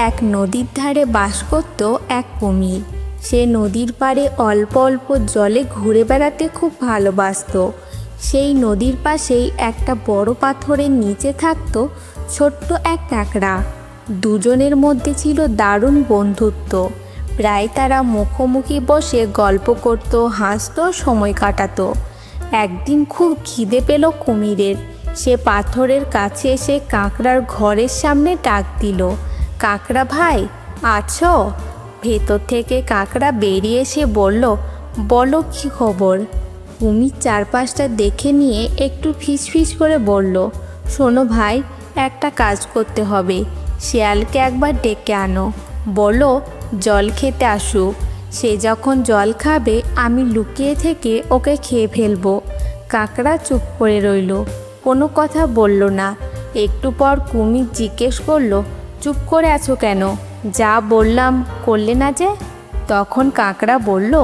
এক নদীর ধারে বাস করত এক কুমির। সে নদীর পাড়ে অল্প অল্প জলে ঘুরে বেড়াতে খুব ভালোবাসতো। সেই নদীর পাশেই একটা বড় পাথরের নিচে থাকতো ছোট্ট এক কাঁকড়া। দুজনের মধ্যে ছিল দারুণ বন্ধুত্ব। প্রায় তারা মুখোমুখি বসে গল্প করত, হাসতো, সময় কাটাতো। একদিন খুব খিদে পেল কুমিরের। সে পাথরের কাছে এসে কাঁকড়ার ঘরের সামনে ডাক দিল। কাঁকড়া ভাই, আছো? ভেতর থেকে কাঁকড়া বেরিয়ে এসে বলল, বলো কি খবর? কুমির চারপাশটা দেখে নিয়ে একটু ফিসফিস করে বলল, শোনো ভাই, একটা কাজ করতে হবে। শিয়ালকে একবার ডেকে আনো। বলো, জল খেতে আসুক সে যখন জল খাবে, আমি লুকিয়ে থেকে ওকে খেয়ে ফেলব। কাকড়া চুপ করে রইল। কোনো কথা বলল না। একটু পর কুমির জিজ্ঞেস করল চুপ করে আছো কেন? যা বললাম করলে না যে? তখন কাঁকড়া বলল,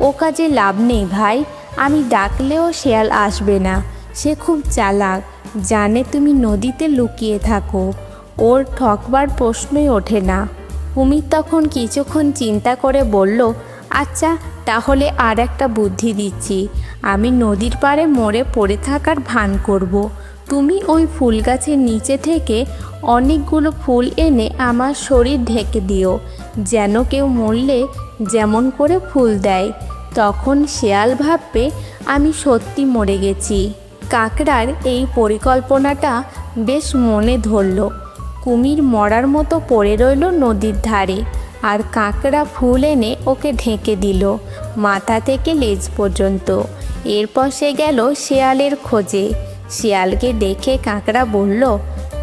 ও কাজে লাভ নেই ভাই, আমি ডাকলেও শেয়াল আসবে না। সে খুব চালাক, জানে তুমি নদীতে লুকিয়ে থাকো। ওর ঠকবার প্রশ্নই ওঠে না। কুমির তখন কিছুক্ষণ চিন্তা করে বলল আচ্ছা তাহলে আর একটা বুদ্ধি দিচ্ছি। আমি নদীর পাড়ে মরে পড়ে থাকার ভান করব। তুমি ওই ফুল গাছের নিচে থেকে অনেকগুলো ফুল এনে আমার শরীর ঢেকে দিও। যেন কেউ মরলে যেমন করে ফুল দেয়, তখন শেয়াল ভাববে আমি সত্যি মরে গেছি। কাকড়ার এই পরিকল্পনাটা বেশ মনে ধরল। কুমির মরার মতো পড়ে রইল নদীর ধারে, আর কাঁকড়া ফুল এনে ওকে ঢেকে দিল মাথা থেকে লেজ পর্যন্ত। এরপর সে গেল শেয়ালের খোঁজে। শিয়ালকে দেখে কাঁকড়া বলল,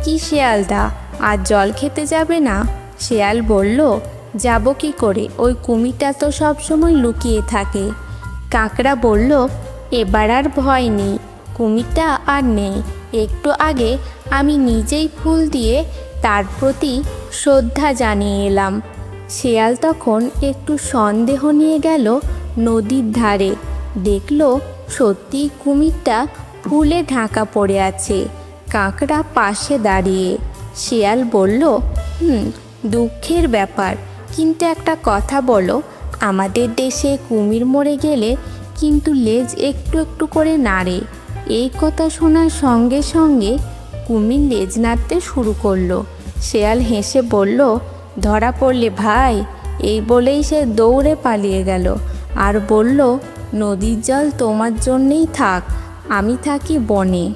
কি শিয়ালদা, আর জল খেতে যাবে না? শিয়াল বলল, যাব কি করে? ওই কুমিরটা তো সবসময় লুকিয়ে থাকে। কাঁকড়া বলল, এবার আর ভয় নেই, কুমিরটা আর নেই। একটু আগে আমি নিজেই ফুল দিয়ে তার প্রতি শ্রদ্ধা জানিয়ে এলাম। শেয়াল তখন একটু সন্দেহ নিয়ে গেল নদীর ধারে। দেখল সত্যি কুমিরটা ফুলে ঢাকা পড়ে আছে। কাঁকড়া পাশে দাঁড়িয়ে শেয়াল বলল, হুম, দুঃখের ব্যাপার। কিন্তু একটা কথা বলো, আমাদের দেশে কুমির মরে গেলে কিন্তু লেজ একটু একটু করে নাড়ে। এই কথা শোনার সঙ্গে সঙ্গে কুমির লেজ নাড়তে শুরু করল। শেয়াল হেসে বলল, ধরা পড়লে ভাই, এই বলেই সে দৌড়ে পালিয়ে গেল। আর বলল, নদীর জল তোমার জন্যেই থাক। আমি থাকি বনে।